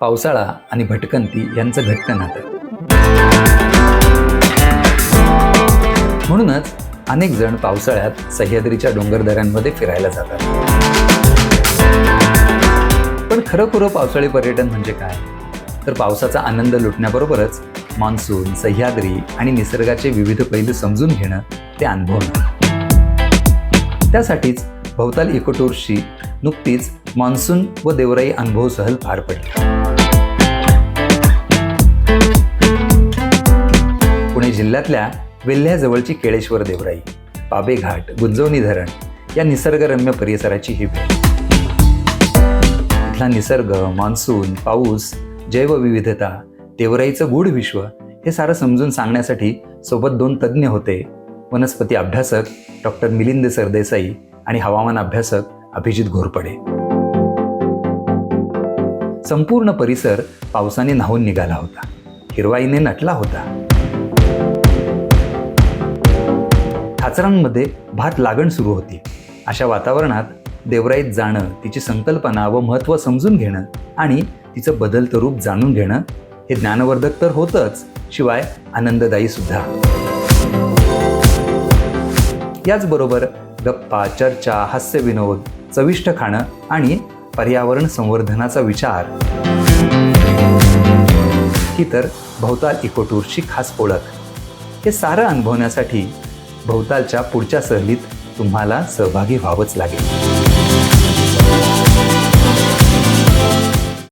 पावसाळा आणि भटकंती यांचं घट्ट नातं. म्हणूनच अनेक जण पावसाळ्यात सह्याद्रीच्या डोंगरदऱ्यांमध्ये फिरायला जातात. पण खरं पावसाळी पर्यटन म्हणजे काय? तर पावसाचा आनंद लुटण्याबरोबरच मान्सून सह्याद्री आणि निसर्गाचे विविध पैलू समजून घेणं ते अनुभवणं त्यासाठीच भवताल इकोटूरशी नुकतीच मान्सून व देवराई अनुभव सहल पार पडली. जिल्ह्यातल्या वेल्ह्याजवळची केळेश्वर देवराई पाबेघाट गुंजवणी धरण या निसर्गरम्य परिसराची ही भेट. इथला निसर्ग मान्सून पाऊस जैवविविधता देवराईचं गूढ विश्व हे सारं समजून सांगण्यासाठी सोबत दोन तज्ज्ञ होते वनस्पती अभ्यासक डॉक्टर मिलिंद सरदेसाई आणि हवामान अभ्यासक अभिजित घोरपडे. संपूर्ण परिसर पावसाने न्हावून निघाला होता. हिरवाईने नटला होता. खाचरांमध्ये भात लागण सुरू होती. अशा वातावरणात देवराईत जाणं तिची संकल्पना व महत्त्व समजून घेणं आणि तिचं बदलतं रूप जाणून घेणं हे ज्ञानवर्धक तर होतच शिवाय आनंददायी सुद्धा. याचबरोबर गप्पा चर्चा हास्यविनोद चविष्ट खाणं आणि पर्यावरण संवर्धनाचा विचार. ही तर भवताल इकोटूरची खास ओळख. हे सारं अनुभवण्यासाठी भोवतालच्या पुढच्या सहलीत तुम्हाला सहभागी व्हावंच लागेल.